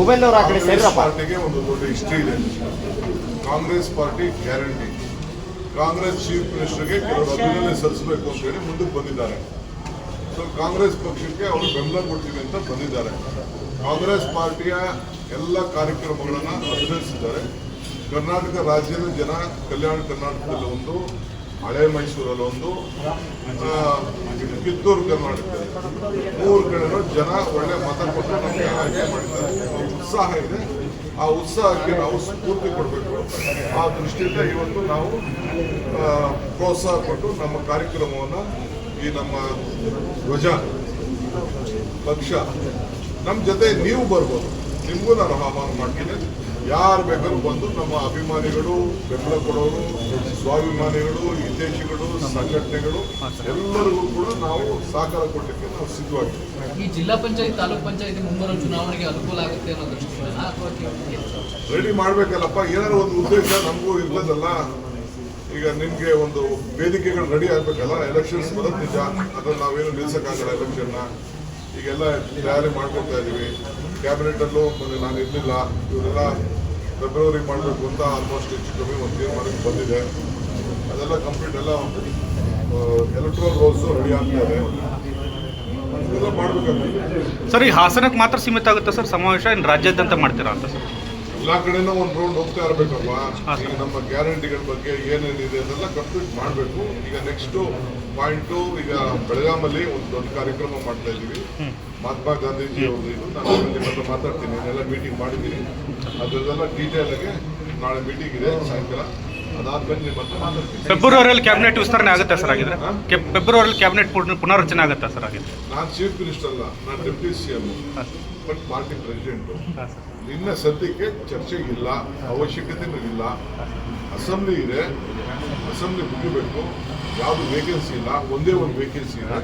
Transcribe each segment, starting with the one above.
Mobile ಅವರು ಆ ಕಡೆ ಕಾಂಗ್ರೆಸ್ ಸೇರ್ರಪ್ಪ ಪಾರ್ಟಿಗೆ ಒಂದು ದೊಡ್ಡ ಹಿಸ್ಟ್ರಿ ಇದೆ. Congress party guarantee. Congress chief ಮಿನಿಸ್ಟರ್ಗೆ ಕೆಲವರು ಅಭಿನಂದನೆ ಸಲ್ಲಿಸಬೇಕು ಅಂತ ಹೇಳಿ ಮುಂದಕ್ಕೆ ಬಂದಿದ್ದಾರೆ. ಸೊ ಕಾಂಗ್ರೆಸ್ ಪಕ್ಷಕ್ಕೆ ಅವರು ಬೆಂಬಲ ಕೊಡ್ತೀವಿ ಅಂತ ಬಂದಿದ್ದಾರೆ. ಕಾಂಗ್ರೆಸ್ ಪಾರ್ಟಿಯ ಎಲ್ಲ ಕಾರ್ಯಕ್ರಮಗಳನ್ನು ಅಭಿನಂದಿಸಿದ್ದಾರೆ ಕರ್ನಾಟಕ ರಾಜ್ಯದ ಜನ ಕಲ್ಯಾಣ ಕರ್ನಾಟಕದಲ್ಲಿ ಒಂದು ಹಳೆ ಮೈಸೂರಲ್ಲಿ ಒಂದು ಆ, ಕಿತ್ತೂರು ಕರ್ನಾಟಕದಲ್ಲಿ. ಮೂರು ಕಡೆ ಜನ ಒಳ್ಳೆ ಮತ ಕೊಟ್ಟು ನಮಗೆ ಆಯ್ಕೆ ಮಾಡಿದ್ದಾರೆ ಉತ್ಸಾಹ ಇದೆ. ಆ ಉತ್ಸಾಹಕ್ಕೆ ನಾವು ಸ್ಫೂರ್ತಿ ಕೊಡಬೇಕು. ಆ ದೃಷ್ಟಿಯಿಂದ ಇವತ್ತು ನಾವು ಪ್ರೋತ್ಸಾಹ ಕೊಟ್ಟು ನಮ್ಮ ಕಾರ್ಯಕ್ರಮವನ್ನು ಈ ನಮ್ಮ ಧ್ವಜ ಪಕ್ಷ ನಮ್ಮ ಜೊತೆ ನೀವು ಬರ್ಬೋದು. ನಿಮಗೂ ನಾನು ಆಹ್ವಾನ ಮಾಡ್ತೀನಿ. ಯಾರು ಬೇಕಾದ್ರೂ ಬಂದು ನಮ್ಮ ಅಭಿಮಾನಿಗಳು ಬೆಂಬಲ ಕೊಡೋರು ಸ್ವಾಭಿಮಾನಿಗಳು ಹಿತೇಶಿಗಳು ಸಂಘಟನೆಗಳು ಎಲ್ಲರಿಗೂ ಕೂಡ ನಾವು ಸಹಕಾರ ಕೊಡಲಿಕ್ಕೆ ನಾವು ಸಿದ್ಧವಾಗಿದ್ದೀವಿ. ಈ ಜಿಲ್ಲಾ ಪಂಚಾಯತ್ ತಾಲೂಕ್ ಪಂಚಾಯತ್ ಮುಂಬರುವ ಚುನಾವಣೆಗೆ ಅನುಕೂಲ ಆಗುತ್ತೆ ಅನ್ನೋ ದೃಷ್ಟಿಯಿಂದ ರೆಡಿ ಮಾಡ್ಬೇಕಲ್ಲಪ್ಪ ಏನಾದ್ರು ಒಂದು ಉದ್ದೇಶ ನಮಗೂ ಇಲ್ಲದಲ್ಲ ಈಗ ನಿಮಗೆ ಒಂದು ವೇದಿಕೆಗಳು ರೆಡಿ ಆಗ್ಬೇಕಲ್ಲ ಎಲೆಕ್ಷನ್ಸ್ ಬರೋದು ನಿಜ. ಅದನ್ನು ನಾವೇನು ನಿಲ್ಸಕ್ಕಾಗಲ್ಲ ಎಲೆಕ್ಷನ್ನ ಈಗೆಲ್ಲ ತಯಾರಿ ಮಾಡ್ಕೊಳ್ತಾ ಇದ್ದೀವಿ ಕ್ಯಾಬಿನೆಟ್ ಅಲ್ಲೂ ಮೊನ್ನೆ ನಾನು ಇರ್ಲಿಲ್ಲ. ಇವರೆಲ್ಲ ಫೆಬ್ರವರಿ ಮಾಡಬೇಕು ಅಂತ ಆಲ್ಮೋಸ್ಟ್ ಹೆಚ್ಚು ಕಮ್ಮಿ ಒಂದು ತೀರ್ಮಾನಕ್ಕೆ ಬಂದಿದೆ. ಅದೆಲ್ಲ ಕಂಪ್ಲೀಟ್ ಎಲ್ಲ ಎಲೆಕ್ಟ್ರಲ್ ರೋಲ್ಸು ರೆಡಿ ಆಗ್ತಾ ಇದೆ ಸರ್, ಈ ಹಾಸನಕ್ಕೆ ಮಾತ್ರ ಸೀಮಿತ ಆಗುತ್ತಾ ಸರ್? ಸಮಾವೇಶ ಇನ್ನು ರಾಜ್ಯಾದ್ಯಂತ ಮಾಡ್ತೀರಾ ಅಂತ ಸರ್? ಎಲ್ಲಾ ಕಡೆನೂ ಒಂದು ರೌಂಡ್ ಹೋಗ್ತಾ ಇರಬೇಕಲ್ವಾ? ಈಗ ನಮ್ಮ ಗ್ಯಾರಂಟಿಗಳ ಬಗ್ಗೆ ಏನೇನಿದೆ ಅದೆಲ್ಲ ಕಂಪ್ಲೀಟ್ ಮಾಡಬೇಕು. ಈಗ ನೆಕ್ಸ್ಟ್ ಪಾಯಿಂಟು ಈಗ ಬೆಳಗಾಮಲ್ಲಿ ಒಂದು ದೊಡ್ಡ ಕಾರ್ಯಕ್ರಮ ಮಾಡ್ತಾ ಇದ್ದೀವಿ. ಮಹಾತ್ಮ ಗಾಂಧೀಜಿ ಅವರು ಇದು. ನಾನು ಮಾತಾಡ್ತೀನಿ. ಎಲ್ಲ ಮೀಟಿಂಗ್ ಮಾಡಿದ್ದೀನಿ. ಅದರದೆಲ್ಲ ಡೀಟೇಲ್ ಆಗಿ ನಾಳೆ ಮೀಟಿಂಗ್ ಇದೆ ಸಾಯಂಕಾಲ. ಅದಾದ್ಮೇಲೆ ನಿಮ್ಮ ಹತ್ರ ಮಾತಾಡ್ತೀನಿ. ಫೆಬ್ರವರಿಯಲ್ಲಿ ಕ್ಯಾಬಿನೆಟ್ ವಿಸ್ತರಣೆ ಆಗುತ್ತೆ ಸರ್ ಆಗಿದ್ರೆ ಫೆಬ್ರವರಿಯಲ್ಲಿ ಕ್ಯಾಬಿನೆಟ್ ಪುನರ್ರಚನೆ ಆಗುತ್ತೆ ಸರ್ ಆಗಿದೆ ನಾನು ಚೀಫ್ ಮಿನಿಸ್ಟರ್ ಅಲ್ಲ ನಾನು deputy C M but party president ನಿನ್ನ ಸದ್ಯಕ್ಕೆ ಚರ್ಚೆಗಿಲ್ಲ ಅವಶ್ಯಕತೆನೂ ಅವಶ್ಯಕತೆ ಇಲ್ಲ ಅಸೆಂಬ್ಲಿ ಇದೆ. ಅಸೆಂಬ್ಲಿ ಮುಗಿಬೇಕು. ಯಾವುದು ವೇಕೆನ್ಸಿ ಇಲ್ಲ ಒಂದೇ ಒಂದು ವೇಕೆನ್ಸಿ ಇದೆ.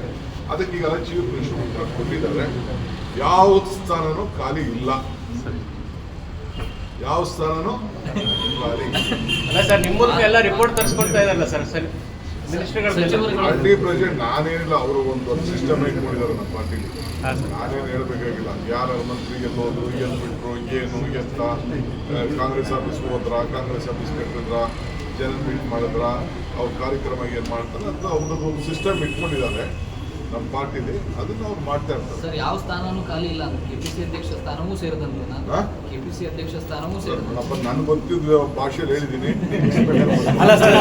ಅದಕ್ಕೆ ಈಗ ಚೀಫ್ ಮಿನಿಸ್ಟರ್ ಉತ್ತರ ಕೊಟ್ಟಿದ್ದಾರೆ. ಯಾವ ಸ್ಥಾನನೂ ಖಾಲಿ ಇಲ್ಲ. ಯಾವ ಸ್ಥಾನನೂ ಖಾಲಿ ಇಲ್ಲ. ಅಲ್ಲ ಸರ್ ನಿಮ್ಮ ಎಲ್ಲ ರಿಪೋರ್ಟ್ ತರಿಸ್ಕೊಡ್ತಾ ಇದಾರಲ್ಲ ಸರ್ ಸರ್? ಮಿನಿಸ್ಟರ್ಗಳು ಪ್ರೆಸೆಂಟ್ ಪಾರ್ಟಿ ಪ್ರೆಸಿಡೆಂಟ್ ನಾನೇನಿಲ್ಲ ಅವರು ಒಂದು ಸಿಸ್ಟಮ್ ಇಟ್ಕೊಂಡಿದ್ದಾರೆ ನಮ್ಮ ಪಾರ್ಟಿಲಿ ನಾನೇನು ಹೇಳ್ಬೇಕಾಗಿಲ್ಲ ಯಾರ ಮಂತ್ರಿ ಗೆಲ್ಲೋದು ಎಲ್ಲಿ ಬಿಟ್ರು ಏನು ಎತ್ತ ಆ, ಕಾಂಗ್ರೆಸ್ ಆಫೀಸ್ ಹೋದ್ರ ಕಾಂಗ್ರೆಸ್ ಆಫೀಸ್ ಕಟ್ಟಿದ್ರ ಜನ ಮೀಟ್ ಮಾಡಿದ್ರ ಅವ್ರ ಕಾರ್ಯಕ್ರಮ ಏನು ಮಾಡ್ತಾರೆ ಅಂತ ಅವ್ರದ್ದು ಒಂದು ಸಿಸ್ಟಮ್ ಇಟ್ಕೊಂಡಿದ್ದಾರೆ ನಮ್ಮ ಪಾರ್ಟಿಲಿ ಅದನ್ನ ಅವ್ರು ಮಾಡ್ತಾ ಇರ್ತಾರೆ. ಸರ್ ಯಾವ ಸ್ಥಾನನೂ ಖಾಲಿ ಇಲ್ಲ ಕೆಪಿಸಿ ಅಧ್ಯಕ್ಷ ಸ್ಥಾನವೂ ಸೇರಿದಂತೆ? ಕೆಪಿಸಿ ಅಧ್ಯಕ್ಷ ಸ್ಥಾನವೂ ಸೇರಿದಂತೆ ನನಗೆ ಗೊತ್ತಿದ್ದ ಭಾಷೆಯಲ್ಲಿ ಹೇಳಿದ್ದೀನಿ ಅಲ್ಲ ಸರ್